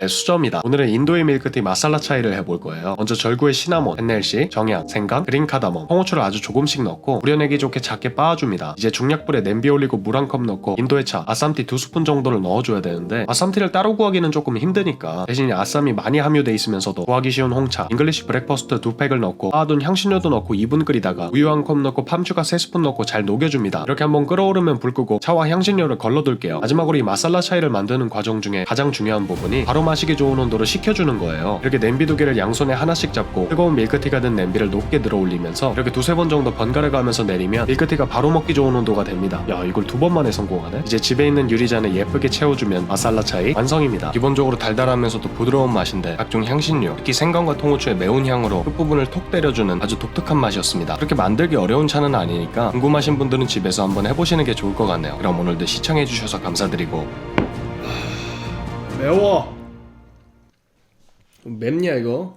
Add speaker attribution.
Speaker 1: 네, 수저입니다. 오늘은 인도의 밀크티 마살라 차이를 해볼 거예요. 먼저 절구에 시나몬, 헨넬씨, 정향, 생강, 그린 카다몬, 홍후추를 아주 조금씩 넣고 우려내기 좋게 작게 빻아줍니다. 이제 중약불에 냄비 올리고 물 한 컵 넣고 인도의 차, 아쌈티 두 스푼 정도를 넣어줘야 되는데 아쌈티를 따로 구하기는 조금 힘드니까 대신 아쌈이 많이 함유돼 있으면서도 구하기 쉬운 홍차, 잉글리시 브렉퍼스트 두 팩을 넣고 빻아둔 향신료도 넣고 2분 끓이다가 우유 한 컵 넣고 팜추가 3스푼 넣고 잘 녹여줍니다. 이렇게 한번 끓어오르면 불 끄고 차와 향신료를 걸러둘게요. 마지막으로 이 마살라 차이를 만드는 과정 중에 가장 중요한 부분이 바로 마시기 좋은 온도를 식혀주는 거예요. 이렇게 냄비 두 개를 양손에 하나씩 잡고 뜨거운 밀크티가 든 냄비를 높게 들어 올리면서 이렇게 두세 번 정도 번갈아 가면서 내리면 밀크티가 바로 먹기 좋은 온도가 됩니다. 야 이걸 두 번 만에 성공하네. 이제 집에 있는 유리잔에 예쁘게 채워주면 마살라 차이 완성입니다. 기본적으로 달달하면서도 부드러운 맛인데 각종 향신료, 특히 생강과 통후추의 매운 향으로 끝부분을 톡 때려주는 아주 독특한 맛이었습니다. 그렇게 만들기 어려운 차는 아니니까 궁금하신 분들은 집에서 한번 해보시는 게 좋을 것 같네요. 그럼 오늘도 시청해주셔서 감사드리고 매워. 맵냐 이거?